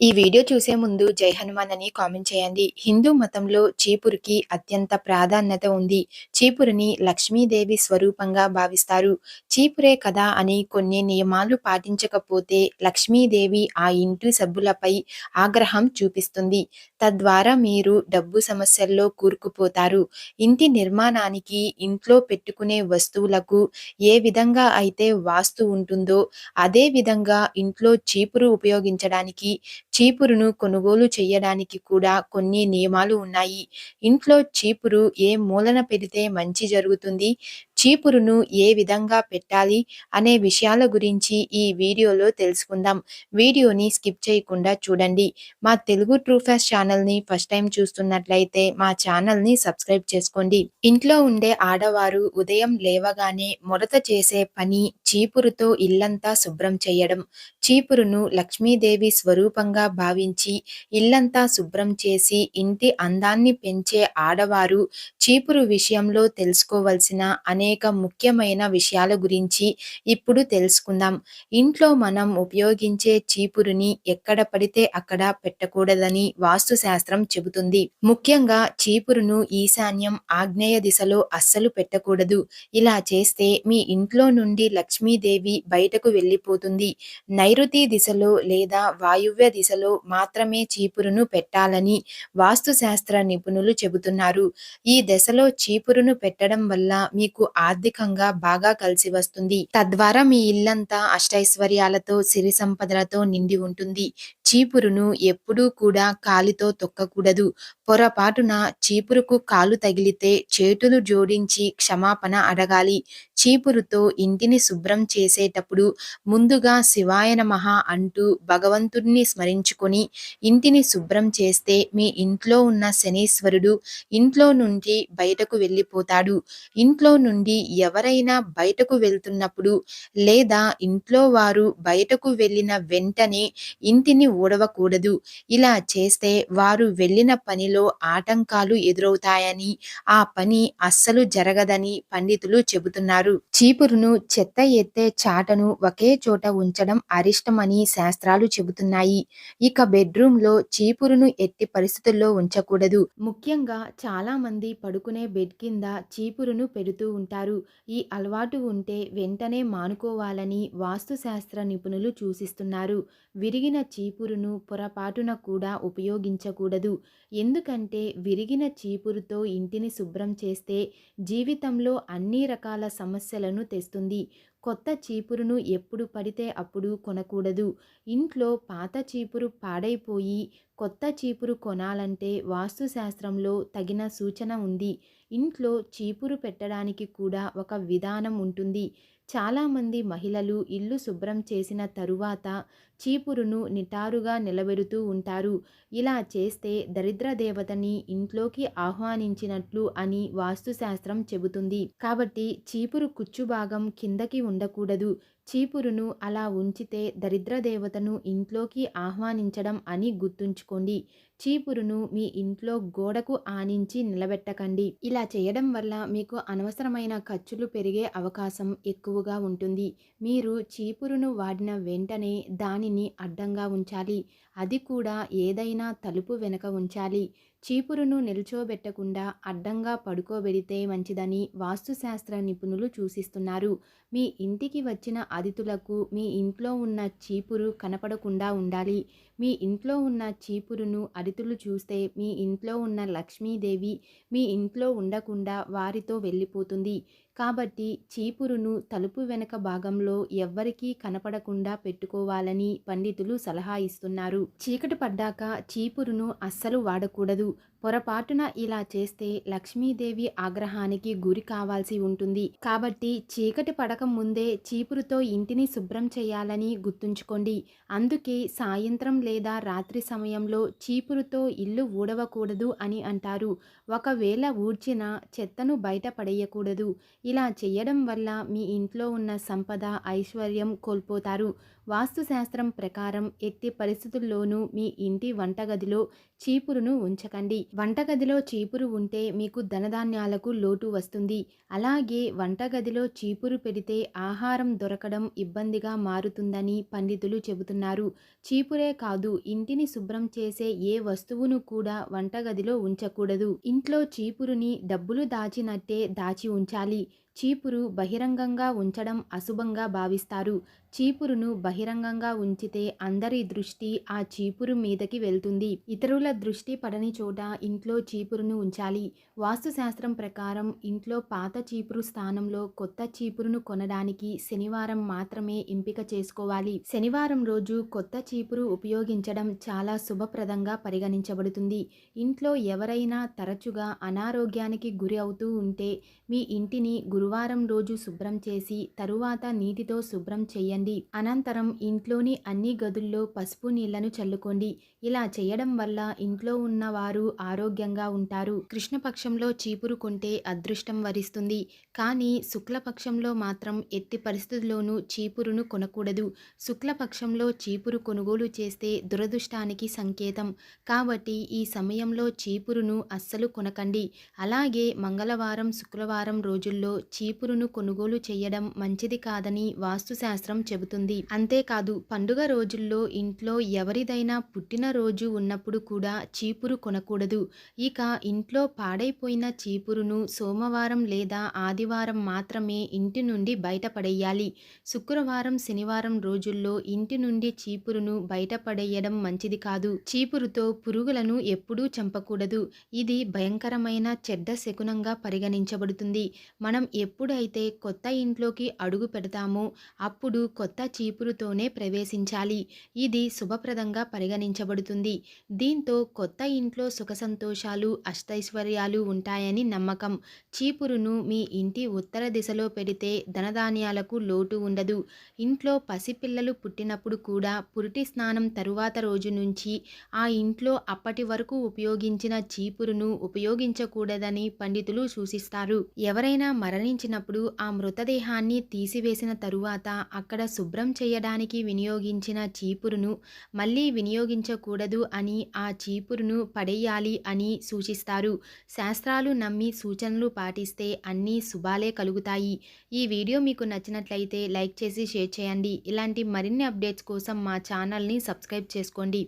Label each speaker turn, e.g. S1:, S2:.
S1: ఈ వీడియో చూసే ముందు జై హనుమాన్ అని కామెంట్ చేయండి. హిందూ మతంలో చీపురుకి అత్యంత ప్రాధాన్యత ఉంది. చీపురుని లక్ష్మీదేవి స్వరూపంగా భావిస్తారు. చీపురే కదా అని కొన్ని నియమాలు పాటించకపోతే లక్ష్మీదేవి ఆ ఇంటి సభ్యులపై ఆగ్రహం చూపిస్తుంది. తద్వారా మీరు డబ్బు సమస్యల్లో కూరుకుపోతారు. ఇంటి నిర్మాణానికి ఇంట్లో పెట్టుకునే వస్తువులకు ఏ విధంగా అయితే వాస్తు ఉంటుందో అదే విధంగా ఇంట్లో చీపురు ఉపయోగించడానికి చీపురును కొనుగోలు చేయడానికి కూడా కొన్ని నియమాలు ఉన్నాయి. ఇంట్లో చీపురు ఏ మూలన పెడితే మంచి జరుగుతుంది? చీపురును ఏ విధంగా పెట్టాలి అనే విషయాల గురించి ఈ వీడియోలో తెలుసుకుందాం. వీడియోని స్కిప్ చేయకుండా చూడండి. మా తెలుగు ట్రూఫాస్ ఛానల్ని ఫస్ట్ టైం చూస్తున్నట్లయితే మా ఛానల్ని సబ్స్క్రైబ్ చేసుకోండి. ఇంట్లో ఉండే ఆడవారు ఉదయం లేవగానే మొరత చేసే పని చీపురుతో ఇల్లంతా శుభ్రం చేయడం. చీపురును లక్ష్మీదేవి స్వరూపంగా భావించి ఇల్లంతా శుభ్రం చేసి ఇంటి అందాన్ని పెంచే ఆడవారు చీపురు విషయంలో తెలుసుకోవలసిన అనే అనేక ముఖ్యమైన విషయాల గురించి ఇప్పుడు తెలుసుకుందాం. ఇంట్లో మనం ఉపయోగించే చీపురుని ఎక్కడ పడితే అక్కడ పెట్టకూడదని వాస్తు శాస్త్రం చెబుతుంది. ముఖ్యంగా చీపురును ఈశాన్యం ఆగ్నేయ దిశలో అస్సలు పెట్టకూడదు. ఇలా చేస్తే మీ ఇంట్లో నుండి లక్ష్మీదేవి బయటకు వెళ్ళిపోతుంది. నైరుతి దిశలో లేదా వాయువ్య దిశలో మాత్రమే చీపురును పెట్టాలని వాస్తుశాస్త్ర నిపుణులు చెబుతున్నారు. ఈ దశలో చీపురును పెట్టడం వల్ల మీకు ఆర్థికంగా బాగా కలిసి వస్తుంది. తద్వారా మీ ఇల్లంతా అష్టైశ్వర్యాలతో సిరి సంపదలతో నిండి ఉంటుంది. చీపురును ఎప్పుడూ కూడా కాలితో తొక్కకూడదు. పొరపాటున చీపురుకు కాలు తగిలితే చేతులు జోడించి క్షమాపణ అడగాలి. చీపురుతో ఇంటిని శుభ్రం చేసేటప్పుడు ముందుగా శివాయ నమః అంటూ భగవంతుడిని స్మరించుకొని ఇంటిని శుభ్రం చేస్తే మీ ఇంట్లో ఉన్న శనీశ్వరుడు ఇంట్లో నుండి బయటకు వెళ్ళిపోతాడు. ఇంట్లో నుండి ఎవరైనా బయటకు వెళ్తున్నప్పుడు లేదా ఇంట్లో వారు బయటకు వెళ్ళిన వెంటనే ఇంటిని ఊడవకూడదు. ఇలా చేస్తే వారు వెళ్ళిన పనిలో ఆటంకాలు ఎదురవుతాయని ఆ పని అస్సలు జరగదని పండితులు చెబుతున్నారు. చీపురును చెత్త ఎత్తే చాటను ఒకే చోట ఉంచడం అరిష్టమని శాస్త్రాలు చెబుతున్నాయి. ఇక బెడ్రూమ్లో చీపురును ఎత్తి పరిస్థితుల్లో ఉంచకూడదు. ముఖ్యంగా చాలా మంది పడుకునే బెడ్ కింద చీపురును పెడుతూ ఉంటారు. ఈ అలవాటు ఉంటే వెంటనే మానుకోవాలని వాస్తుశాస్త్ర నిపుణులు సూచిస్తున్నారు. విరిగిన చీపురును పొరపాటున కూడా ఉపయోగించకూడదు. ఎందుకంటే విరిగిన చీపురుతో ఇంటిని శుభ్రం చేస్తే జీవితంలో అన్ని రకాల సమస్యలను తెస్తుంది. కొత్త చీపురును ఎప్పుడు పడితే అప్పుడు కొనకూడదు. ఇంట్లో పాత చీపురు పాడైపోయి కొత్త చీపురు కొనాలంటే వాస్తుశాస్త్రంలో తగిన సూచన ఉంది. ఇంట్లో చీపురు పెట్టడానికి కూడా ఒక విధానం ఉంటుంది. చాలామంది మహిళలు ఇల్లు శుభ్రం చేసిన తరువాత చీపురును నిటారుగా నిలబెడుతూ ఉంటారు. ఇలా చేస్తే దరిద్ర దేవతని ఇంట్లోకి ఆహ్వానించినట్లు అని వాస్తుశాస్త్రం చెబుతుంది. కాబట్టి చీపురు కుచ్చు భాగం కిందకి ఉండకూడదు. చీపురును అలా ఉంచితే దరిద్ర దేవతను ఇంట్లోకి ఆహ్వానించడం అని గుర్తుంచుకోండి. చీపురును మీ ఇంట్లో గోడకు ఆనించి నిలబెట్టకండి. ఇలా చేయడం వల్ల మీకు అనవసరమైన ఖర్చులు పెరిగే అవకాశం ఎక్కువగా ఉంటుంది. మీరు చీపురును వాడిన వెంటనే దానిని అడ్డంగా ఉంచాలి. అది కూడా ఏదైనా తలుపు వెనక ఉంచాలి. చీపురును నిల్చోబెట్టకుండా అడ్డంగా పడుకోబెడితే మంచిదని వాస్తుశాస్త్ర నిపుణులు సూచిస్తున్నారు. మీ ఇంటికి వచ్చిన అతిథులకు మీ ఇంట్లో ఉన్న చీపురు కనపడకుండా ఉండాలి. మీ ఇంట్లో ఉన్న చీపురును అతిథులు చూస్తే మీ ఇంట్లో ఉన్న లక్ష్మీదేవి మీ ఇంట్లో ఉండకుండా వారితో వెళ్ళిపోతుంది. కాబట్టి చీపురును తలుపు వెనక భాగంలో ఎవ్వరికీ కనపడకుండా పెట్టుకోవాలని పండితులు సలహా ఇస్తున్నారు. చీకటి పడ్డాక చీపురును అస్సలు వాడకూడదు. పొరపాటున ఇలా చేస్తే లక్ష్మీదేవి ఆగ్రహానికి గురి కావాల్సి ఉంటుంది. కాబట్టి చీకటి పడక ముందే చీపురుతో ఇంటిని శుభ్రం చేయాలని గుర్తుంచుకోండి. అందుకే సాయంత్రం లేదా రాత్రి సమయంలో చీపురుతో ఇల్లు ఊడవకూడదు అని అంటారు. ఒకవేళ ఊడ్చిన చెత్తను బయట పడేయకూడదు. ఇలా చేయడం వల్ల మీ ఇంట్లో ఉన్న సంపద ఐశ్వర్యం కోల్పోతారు. వాస్తుశాస్త్రం ప్రకారం ఎట్టి పరిస్థితుల్లోనూ మీ ఇంటి వంటగదిలో చీపురును ఉంచకండి. వంటగదిలో చీపురు ఉంటే మీకు ధనధాన్యాలకు లోటు వస్తుంది. అలాగే వంటగదిలో చీపురు పెడితే ఆహారం దొరకడం ఇబ్బందిగా మారుతుందని పండితులు చెబుతున్నారు. చీపురే కాదు ఇంటిని శుభ్రం చేసే ఏ వస్తువును కూడా వంటగదిలో ఉంచకూడదు. ఇంట్లో చీపురుని డబ్బులు దాచినట్టే దాచి ఉంచాలి. చీపురు బహిరంగంగా ఉంచడం అశుభంగా భావిస్తారు. చీపురును బహిరంగంగా ఉంచితే అందరి దృష్టి ఆ చీపురు మీదకి వెళ్తుంది. ఇతరుల దృష్టి పడని చోట ఇంట్లో చీపురును ఉంచాలి. వాస్తుశాస్త్రం ప్రకారం ఇంట్లో పాత చీపురు స్థానంలో కొత్త చీపురును కొనడానికి శనివారం మాత్రమే ఎంపిక చేసుకోవాలి. శనివారం రోజు కొత్త చీపురు ఉపయోగించడం చాలా శుభప్రదంగా పరిగణించబడుతుంది. ఇంట్లో ఎవరైనా తరచుగా అనారోగ్యానికి గురి అవుతూ ఉంటే మీ ఇంటిని గురువారం రోజు శుభ్రం చేసి తరువాత నీటితో శుభ్రం చేయండి. అనంతరం ఇంట్లోని అన్ని గదుల్లో పసుపు నీళ్ళను చల్లుకోండి. ఇలా చేయడం వల్ల ఇంట్లో ఉన్న వారు ఆరోగ్యంగా ఉంటారు. కృష్ణపక్షంలో చీపురు కొంటే అదృష్టం వరిస్తుంది. కానీ శుక్లపక్షంలో మాత్రం ఎట్టి పరిస్థితుల్లోనూ చీపురును కొనకూడదు. శుక్లపక్షంలో చీపురు కొనుగోలు చేస్తే దురదృష్టానికి సంకేతం. కాబట్టి ఈ సమయంలో చీపురును అస్సలు కొనకండి. అలాగే మంగళవారం శుక్రవారం రోజుల్లో చీపురును కొనుగోలు చేయడం మంచిది కాదని వాస్తుశాస్త్రం చెబుతుంది. అంతేకాదు పండుగ రోజుల్లో ఇంట్లో ఎవరిదైనా పుట్టినరోజు ఉన్నప్పుడు కూడా చీపురు కొనకూడదు. ఇక ఇంట్లో పాడైపోయిన చీపురును సోమవారం లేదా ఆదివారం మాత్రమే ఇంటి నుండి బయటపడేయాలి. శుక్రవారం శనివారం రోజుల్లో ఇంటి నుండి చీపురును బయటపడేయడం మంచిది కాదు. చీపురుతో పురుగులను ఎప్పుడూ చంపకూడదు. ఇది భయంకరమైన చెడ్డ శకునంగా పరిగణించబడుతుంది. మనం ఎప్పుడైతే కొత్త ఇంట్లోకి అడుగు పెడతామో అప్పుడు కొత్త చీపురుతోనే ప్రవేశించాలి. ఇది శుభప్రదంగా పరిగణించబడుతుంది. దీంతో కొత్త ఇంట్లో సుఖ సంతోషాలు అష్టైశ్వర్యాలు ఉంటాయని నమ్మకం. చీపురును మీ ఇంటి ఉత్తర దిశలో పెడితే ధనధాన్యాలకు లోటు ఉండదు. ఇంట్లో పసిపిల్లలు పుట్టినప్పుడు కూడా పురిటి స్నానం తరువాత రోజు నుంచి ఆ ఇంట్లో అప్పటి వరకు ఉపయోగించిన చీపురును ఉపయోగించకూడదని పండితులు సూచిస్తారు. ఎవరైనా మరణించినప్పుడు ఆ మృతదేహాన్ని తీసివేసిన తరువాత అక్కడ శుభ్రం చేయడానికి వినియోగించిన చీపురును మళ్ళీ వినియోగించకూడదు అని ఆ చీపురును పడేయాలి అని సూచిస్తారు. శాస్త్రాలు నమ్మి సూచనలు పాటిస్తే అన్నీ శుభాలే కలుగుతాయి. ఈ వీడియో మీకు నచ్చినట్లయితే లైక్ చేసి షేర్ చేయండి. ఇలాంటి మరిన్ని అప్డేట్స్ కోసం మా ఛానల్ని సబ్స్క్రైబ్ చేసుకోండి.